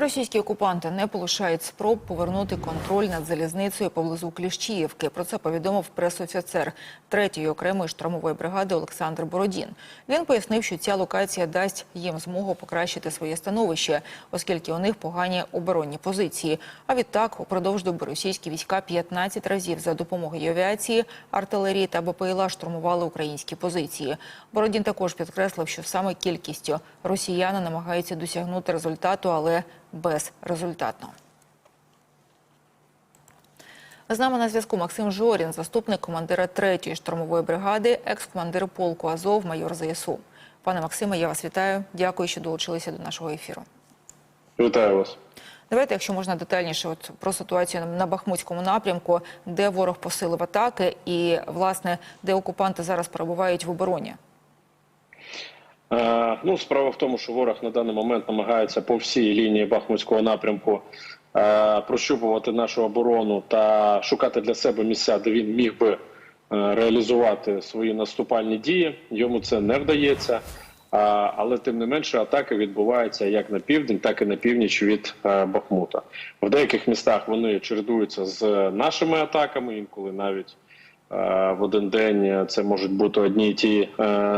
Російські окупанти не полишають спроб повернути контроль над залізницею поблизу Кліщіївки. Про це повідомив пресофіцер 3-ї окремої штурмової бригади Олександр Бородін. Він пояснив, що ця локація дасть їм змогу покращити своє становище, оскільки у них погані оборонні позиції. А відтак, упродовж доби російські війська 15 разів за допомогою авіації, артилерії та БПЛА штурмували українські позиції. Бородін також підкреслив, що саме кількістю росіяни намагаються досягнути результату, але безрезультатно. З нами на зв'язку Максим Жорін, заступник командира 3-ї штурмової бригади, екс-командир полку Азов, майор ЗСУ. Пане Максиме, я вас вітаю. Дякую, що долучилися до нашого ефіру. Вітаю вас. Давайте, якщо можна детальніше, от про ситуацію на- Бахмутському напрямку, де ворог посилив атаки, і власне де окупанти зараз перебувають в обороні. Е, ну, справа в тому, що ворог на даний момент намагається по всій лінії Бахмутського напрямку е, прощупувати нашу оборону та шукати для себе місця, де він міг би е, реалізувати свої наступальні дії. Йому це не вдається. Але тим не менше атаки відбуваються як на південь, так і на північ від Бахмута. В деяких містах вони чередуються з нашими атаками, інколи навіть в один день це можуть бути одні й ті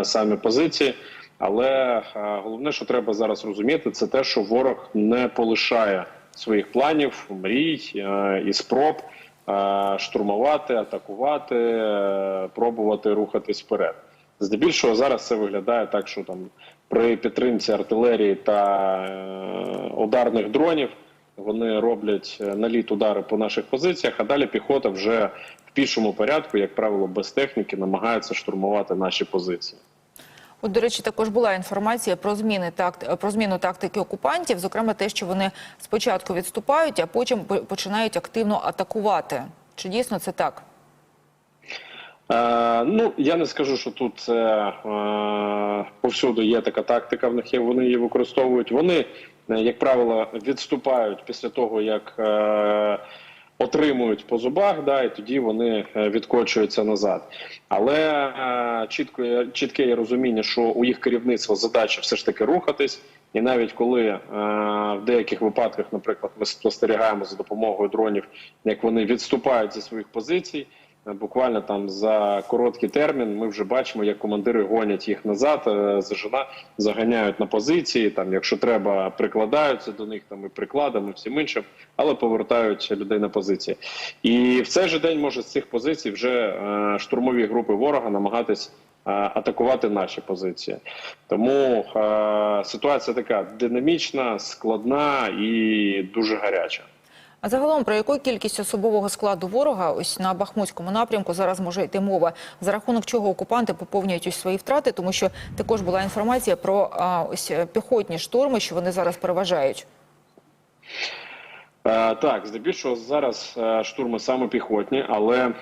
самі позиції. Але е, головне, що треба зараз розуміти, це те, що ворог не полишає своїх планів, мрій е, і спроб е, штурмувати, атакувати, пробувати рухатись вперед. Здебільшого зараз це виглядає так, що там при підтримці артилерії та ударних дронів вони роблять наліт удари по наших позиціях, а далі піхота вже в пішому порядку, як правило, без техніки, намагається штурмувати наші позиції. От, до речі, також була інформація про зміни такт... про зміну тактики окупантів, зокрема те, що вони спочатку відступають, а потім починають активно атакувати. Чи дійсно це так? Е, ну я не скажу, що тут це е, повсюди є така тактика. В них є вони її використовують. Вони, е, як правило, відступають після того, як е, отримують по зубах, да, і тоді вони е, відкочуються назад. Але е, чітко чітке є розуміння, що у їх керівництва задача все ж таки рухатись. І навіть коли е, в деяких випадках, наприклад, ми спостерігаємо за допомогою дронів, як вони відступають зі своїх позицій. Буквально там за короткий термін ми вже бачимо, як командири гонять їх назад, е, зажина, заганяють на позиції. Там, якщо треба, прикладаються до них там і прикладами, всім іншим, але повертають людей на позиції. І в цей же день може з цих позицій вже е, штурмові групи ворога намагатись е, атакувати наші позиції. Тому е, ситуація така динамічна, складна і дуже гаряча. А загалом про яку кількість особового складу ворога ось на Бахмутському напрямку зараз може йти мова, за рахунок чого окупанти поповнюють ось свої втрати, тому що також була інформація про а, ось е, піхотні штурми, що вони зараз переважають. Е, Так, здебільшого зараз е, штурми саме піхотні, але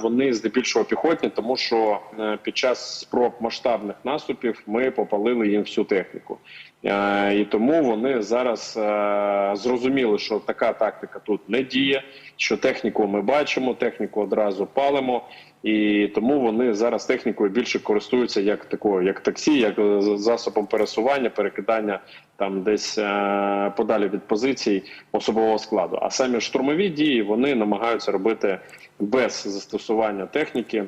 вони здебільшого піхотні, тому що під час спроб масштабних наступів ми попалили їм всю техніку. Е, І тому вони зараз е, зрозуміли, що така тактика тут не діє, що техніку ми бачимо, техніку одразу палимо. І тому вони зараз технікою більше користуються як такою, як таксі, як е, засобом пересування, перекидання там десь подалі від позицій особового складу. А самі штурмові дії вони намагаються робити без застосування техніки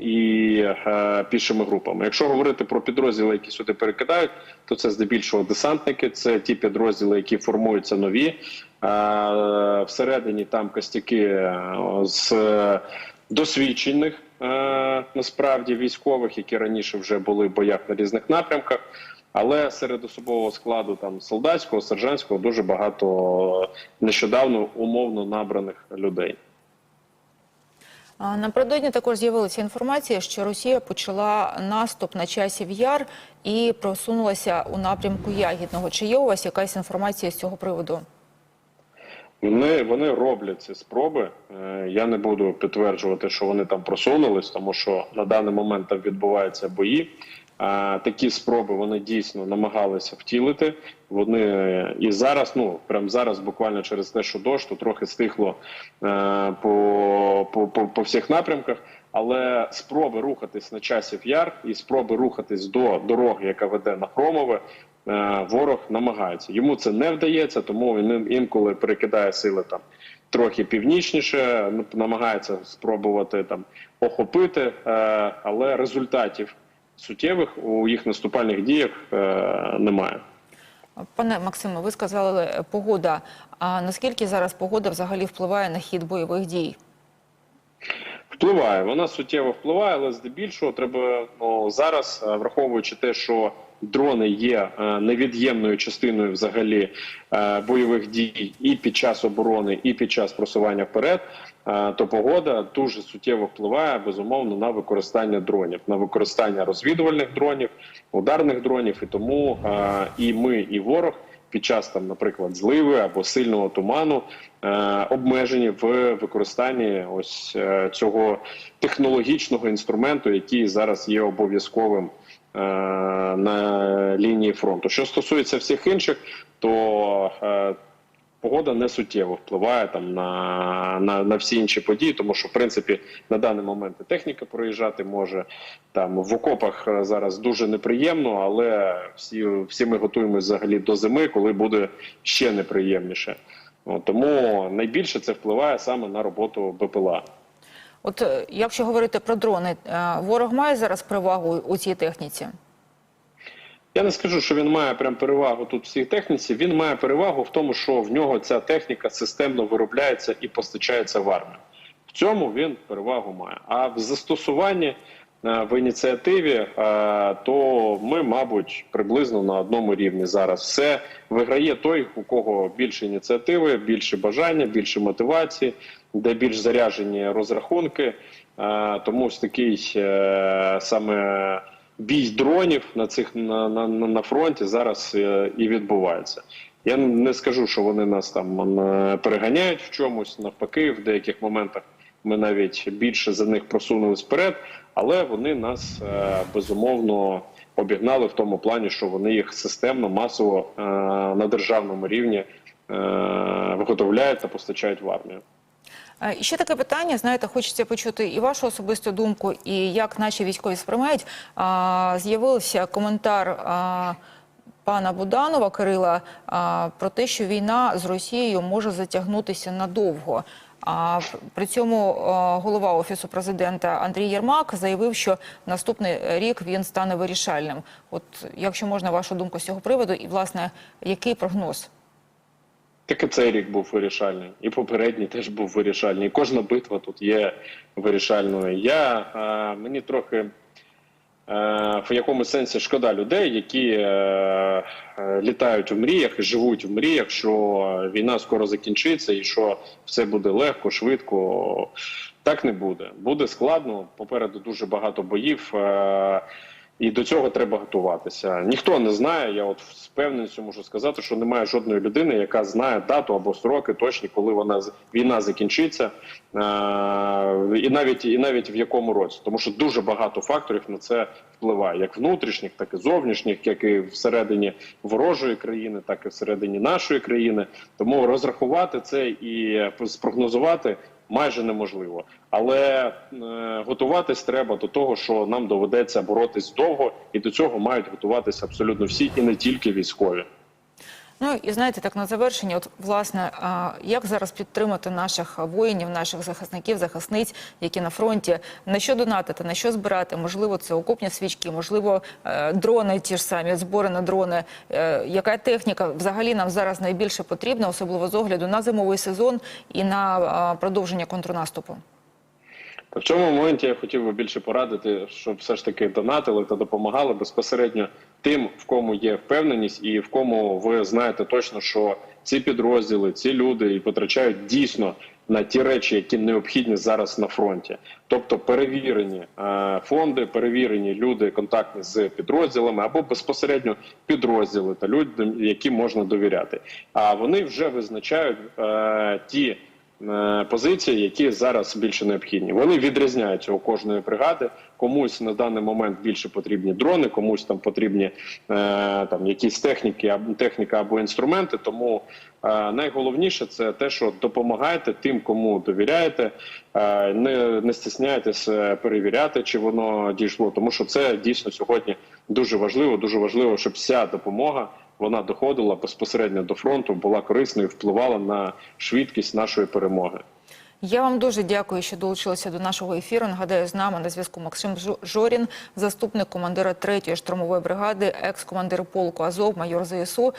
і е, пішими групами. Якщо говорити про підрозділи, які сюди перекидають, то це здебільшого десантники, це ті підрозділи, які формуються нові. Е, всередині там костяки е, з досвідчених е, насправді військових, які раніше вже були в боях на різних напрямках. Але серед особового складу там солдатського, сержантського дуже багато нещодавно умовно набраних людей. Напередодні також з'явилася інформація, що Росія почала наступ на часів яр і просунулася у напрямку Ягідного. Чи є у вас якась інформація з цього приводу? Вони, вони роблять ці спроби. Е, Я не буду підтверджувати, що вони там просунулись, тому що на даний момент там відбуваються бої. Такі спроби вони дійсно намагалися втілити. Вони і зараз, ну прям зараз, буквально через те, що дощ, то трохи стихло е, по, по, по, по всіх напрямках. Але спроби рухатись на часів яр і спроби рухатись до дороги, яка веде на Хромове, е, ворог намагається. Йому це не вдається, тому він інколи перекидає сили там трохи північніше, намагається спробувати там охопити, е, але результатів суттєвих у їх наступальних діях е, немає. Пане Максиме, ви сказали е, погода. А наскільки зараз погода взагалі впливає на хід бойових дій? Впливає, вона суттєво впливає, але здебільшого треба ну, зараз, е, враховуючи те, що дрони є е, невід'ємною частиною взагалі е, бойових дій і під час оборони, і під час просування вперед, то погода дуже суттєво впливає безумовно на використання дронів, на використання розвідувальних дронів, ударних дронів, і тому і ми, і ворог під час там, наприклад, зливи або сильного туману е, обмежені в використанні ось е, цього технологічного інструменту, який зараз є обов'язковим е, на лінії фронту. Що стосується всіх інших, то Погода не суттєво впливає там на, на, на всі інші події, тому що в принципі на даний момент і техніка проїжджати може там в окопах е, зараз дуже неприємно, але всі, всі ми готуємося взагалі до зими, коли буде ще неприємніше. Тому найбільше це впливає саме на роботу БПЛА. От е, якщо говорити про дрони, е, ворог має зараз перевагу у цій техніці? Я не скажу, що він має прям перевагу тут в цій техніці. Він має перевагу в тому, що в нього ця техніка системно виробляється і постачається в армію. В цьому він перевагу має. А в застосуванні е, в ініціативі, е, то ми, мабуть, приблизно на одному рівні зараз. Все виграє той, у кого більше ініціативи, більше бажання, більше мотивації, де більш заряжені розрахунки. Е, Тому ось такий саме бій дронів на цих на, на, на фронті зараз е, і відбувається. Я не скажу, що вони нас там е, переганяють в чомусь. Навпаки, в деяких моментах ми навіть більше за них просунулись вперед, але вони нас е, безумовно обігнали в тому плані, що вони їх системно, масово на державному рівні виготовляють та постачають в армію. Ще таке питання, знаєте, хочеться почути і вашу особисту думку, і як наші військові сприймають. З'явився коментар пана Буданова Кирила про те, що війна з Росією може затягнутися надовго. А при цьому голова офісу президента Андрій Єрмак заявив, що наступний рік він стане вирішальним. От якщо можна вашу думку з цього приводу, і власне який прогноз? Так і цей рік був вирішальний, і попередній теж був вирішальний. І кожна битва тут є вирішальною. Я е, мені трохи е, в якомусь сенсі шкода людей, які е, е, літають в мріях і живуть в мріях, що війна скоро закінчиться і що все буде легко, швидко. Так не буде. Буде складно. Попереду дуже багато боїв. Е, і до цього треба готуватися. Ніхто не знає. Я от з певністю можу сказати, що немає жодної людини, яка знає дату або строки точні, коли вона війна закінчиться, е- і навіть і навіть в якому році, тому що дуже багато факторів на це впливає, як внутрішніх, так і зовнішніх, як і всередині ворожої країни, так і всередині нашої країни. Тому розрахувати це і спрогнозувати майже неможливо. Але е, готуватись треба до того, що нам доведеться боротись довго, і до цього мають готуватися абсолютно всі, і не тільки військові. Ну і знаєте, так на завершення, от власне, як зараз підтримати наших воїнів, наших захисників, захисниць, які на фронті, на що донатити, на що збирати? Можливо, це окопні свічки, можливо, е, дрони, ті ж самі збори на дрони. Е, Яка техніка взагалі нам зараз найбільше потрібна, особливо з огляду на зимовий сезон і на продовження контрнаступу? Та в цьому моменті я хотів би більше порадити, щоб все ж таки донатили та допомагали безпосередньо тим, в кому є впевненість, і в кому ви знаєте точно, що ці підрозділи, ці люди і потрачають дійсно на ті речі, які необхідні зараз на фронті, тобто перевірені е, фонди, перевірені люди, контактні з підрозділами або безпосередньо підрозділи та людям, яким можна довіряти. А вони вже визначають е, ті позиції, які зараз більше необхідні. Вони відрізняються у кожної бригади. Комусь на даний момент більше потрібні дрони, комусь там потрібні е, там якісь техніки, або техніка або інструменти. Тому е, найголовніше це те, що допомагаєте тим, кому довіряєте, е, не, не стісняєтесь е, перевіряти, чи воно дійшло, тому що це дійсно сьогодні дуже важливо. Дуже важливо, щоб вся допомога вона доходила безпосередньо до фронту, була корисною, впливала на швидкість нашої перемоги. Я вам дуже дякую, що долучилися до нашого ефіру. Нагадаю, з нами на зв'язку Максим Жорін, заступник командира 3-ї штурмової бригади, екс-командир полку Азов, майор ЗСУ.